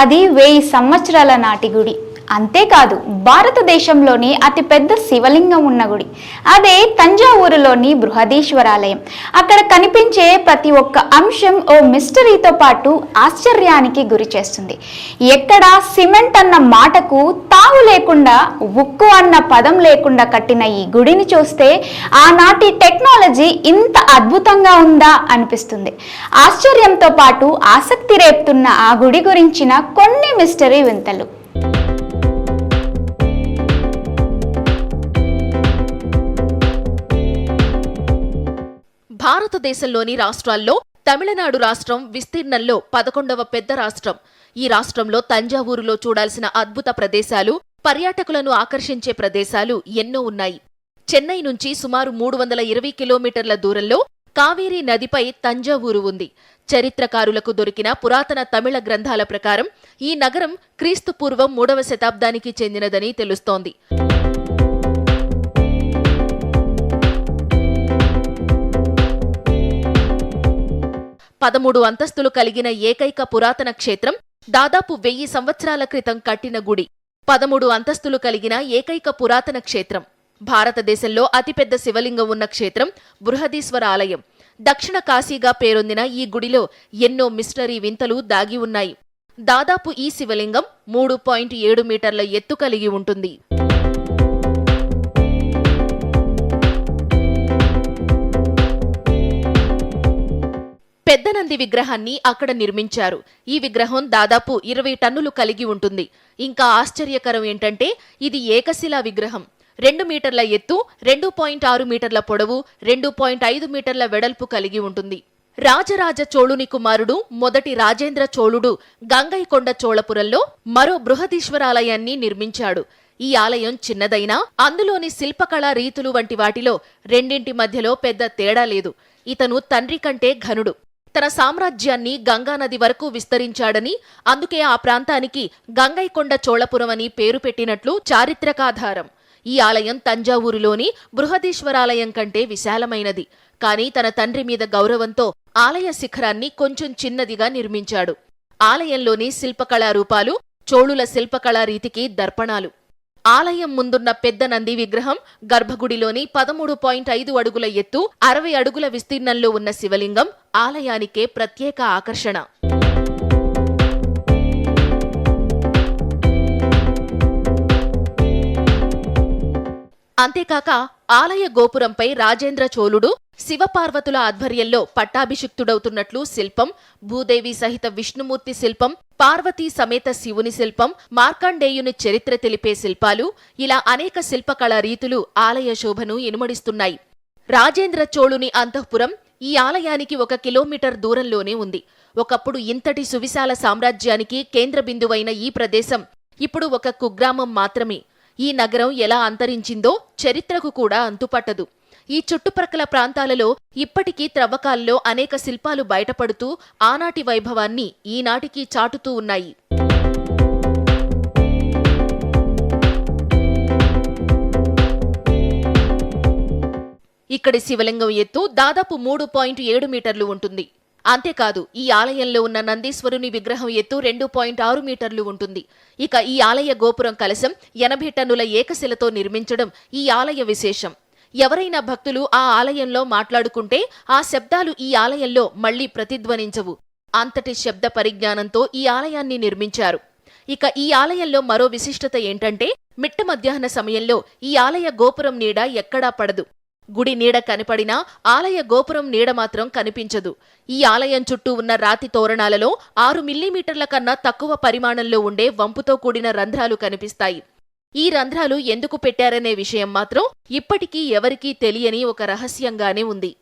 అది వెయ్యి సంవత్సరాల నాటి గుడి. అంతేకాదు భారతదేశంలోని అతిపెద్ద శివలింగం ఉన్న గుడి. అదే తంజావూరులోని బృహదీశ్వరాలయం. అక్కడ కనిపించే ప్రతి ఒక్క అంశం ఓ మిస్టరీతో పాటు ఆశ్చర్యానికి గురి చేస్తుంది. ఎక్కడ సిమెంట్ అన్న మాటకు తావు లేకుండా ఉక్కు అన్న పదం లేకుండా కట్టిన ఈ గుడిని చూస్తే ఆనాటి టెక్నాలజీ ఇంత అద్భుతంగా ఉందా అనిపిస్తుంది. ఆశ్చర్యంతో పాటు ఆసక్తి రేపుతున్న ఆ గుడి గురించిన కొన్ని మిస్టరీ వింతలు. భారతదేశంలోని రాష్ట్రాల్లో తమిళనాడు రాష్ట్రం విస్తీర్ణంలో పదకొండవ పెద్ద రాష్ట్రం. ఈ రాష్ట్రంలో తంజావూరులో చూడాల్సిన అద్భుత ప్రదేశాలు పర్యాటకులను ఆకర్షించే ప్రదేశాలు ఎన్నో ఉన్నాయి. చెన్నై నుంచి సుమారు మూడు వందల ఇరవై కిలోమీటర్ల దూరంలో కావేరీ నదిపై తంజావూరు ఉంది. చరిత్రకారులకు దొరికిన పురాతన తమిళ గ్రంథాల ప్రకారం ఈ నగరం క్రీస్తు పూర్వం మూడవ శతాబ్దానికి చెందినదని తెలుస్తోంది. పదమూడు అంతస్తులు కలిగిన ఏకైక పురాతన క్షేత్రం దాదాపు వెయ్యి సంవత్సరాల క్రితం కట్టిన గుడి. పదమూడు అంతస్తులు కలిగిన ఏకైక పురాతన క్షేత్రం. భారతదేశంలో అతిపెద్ద శివలింగం ఉన్న క్షేత్రం బృహదీశ్వర ఆలయం. దక్షిణ కాశీగా పేరొందిన ఈ గుడిలో ఎన్నో మిస్టరీ వింతలు దాగి ఉన్నాయి. దాదాపు ఈ శివలింగం మూడు పాయింట్ ఏడు మీటర్ల ఎత్తు కలిగి ఉంటుంది. పెద్దనంది విగ్రహాన్ని అక్కడ నిర్మించారు. ఈ విగ్రహం దాదాపు ఇరవై టన్నులు కలిగి ఉంటుంది. ఇంకా ఆశ్చర్యకరం ఏంటంటే ఇది ఏకశిలా విగ్రహం. రెండు మీటర్ల ఎత్తు రెండు పాయింట్ ఆరు మీటర్ల పొడవు రెండు పాయింట్ ఐదు మీటర్ల వెడల్పు కలిగి ఉంటుంది. రాజరాజ చోళుని కుమారుడు మొదటి రాజేంద్ర చోళుడు గంగైకొండ చోళపురంలో మరో బృహదీశ్వరాలయాన్ని నిర్మించాడు. ఈ ఆలయం చిన్నదైనా అందులోని శిల్పకళా రీతులు వంటి వాటిలో రెండింటి మధ్యలో పెద్ద తేడా లేదు. ఇతను తండ్రి కంటే ఘనుడు. తన సామ్రాజ్యాన్ని గంగానది వరకు విస్తరించాడని అందుకే ఆ ప్రాంతానికి గంగైకొండ చోళపురం అని పేరు పెట్టినట్లు చారిత్రకాధారం. ఈ ఆలయం తంజావూరులోని బృహదీశ్వరాలయం కంటే విశాలమైనది. కాని తన తండ్రి మీద గౌరవంతో ఆలయ శిఖరాన్ని కొంచెం చిన్నదిగా నిర్మించాడు. ఆలయంలోని శిల్పకళా రూపాలు చోళుల శిల్పకళా రీతికి దర్పణాలు. ఆలయం ముందున్న పెద్ద నంది విగ్రహం గర్భగుడిలోని పదమూడు పాయింట్ ఐదు అడుగుల ఎత్తు అరవై అడుగుల విస్తీర్ణంలో ఉన్న శివలింగం ఆలయానికే ప్రత్యేక ఆకర్షణ. అంతేకాక ఆలయ గోపురంపై రాజేంద్ర చోళుడు శివపార్వతుల ఆధ్వర్యంలో పట్టాభిషిక్తుడవుతున్నట్లు శిల్పం భూదేవి సహిత విష్ణుమూర్తి శిల్పం పార్వతీ సమేత శివుని శిల్పం మార్కండేయుని చరిత్ర తెలిపే శిల్పాలు ఇలా అనేక శిల్పకళా రీతులు ఆలయ శోభను ఇనుమడిస్తున్నాయి. రాజేంద్ర చోళుని అంతఃపురం ఈ ఆలయానికి ఒక కిలోమీటర్ దూరంలోనే ఉంది. ఒకప్పుడు ఇంతటి సువిశాల సామ్రాజ్యానికి కేంద్ర బిందువైన ఈ ప్రదేశం ఇప్పుడు ఒక కుగ్రామం మాత్రమే. ఈ నగరం ఎలా అంతరించిందో చరిత్రకు కూడా అంతుపట్టదు. ఈ చుట్టుప్రక్కల ప్రాంతాలలో ఇప్పటికీ త్రవ్వకాల్లో అనేక శిల్పాలు బయటపడుతూ ఆనాటి వైభవాన్ని ఈనాటికి చాటుతూ ఉన్నాయి. ఇక్కడి శివలింగం ఎత్తు దాదాపు మూడు పాయింట్ ఏడు మీటర్లు ఉంటుంది. అంతేకాదు ఈ ఆలయంలో ఉన్న నందీశ్వరుని విగ్రహం ఎత్తు రెండు పాయింట్ ఆరు మీటర్లు ఉంటుంది. ఇక ఈ ఆలయ గోపురం కలశం ఎనభై టన్నుల ఏకశిలతో నిర్మించడం ఈ ఆలయ విశేషం. ఎవరైనా భక్తులు ఆ ఆలయంలో మాట్లాడుకుంటే ఆ శబ్దాలు ఈ ఆలయంలో మళ్ళీ ప్రతిధ్వనించవు. అంతటి శబ్ద పరిజ్ఞానంతో ఈ ఆలయాన్ని నిర్మించారు. ఇక ఈ ఆలయంలో మరో విశిష్టత ఏంటంటే మిట్ట మధ్యాహ్న సమయంలో ఈ ఆలయ గోపురం నీడ ఎక్కడా పడదు. గుడి నీడ కనపడినా ఆలయ గోపురం నీడ మాత్రం కనిపించదు. ఈ ఆలయం చుట్టూ ఉన్న రాతి తోరణాలలో ఆరు మిల్లీమీటర్ల కన్నా తక్కువ పరిమాణంలో ఉండే వంపుతో కూడిన రంధ్రాలు కనిపిస్తాయి. ఈ రంధ్రాలు ఎందుకు పెట్టారనే విషయం మాత్రం ఇప్పటికీ ఎవరికీ తెలియని ఒక రహస్యంగానే ఉంది.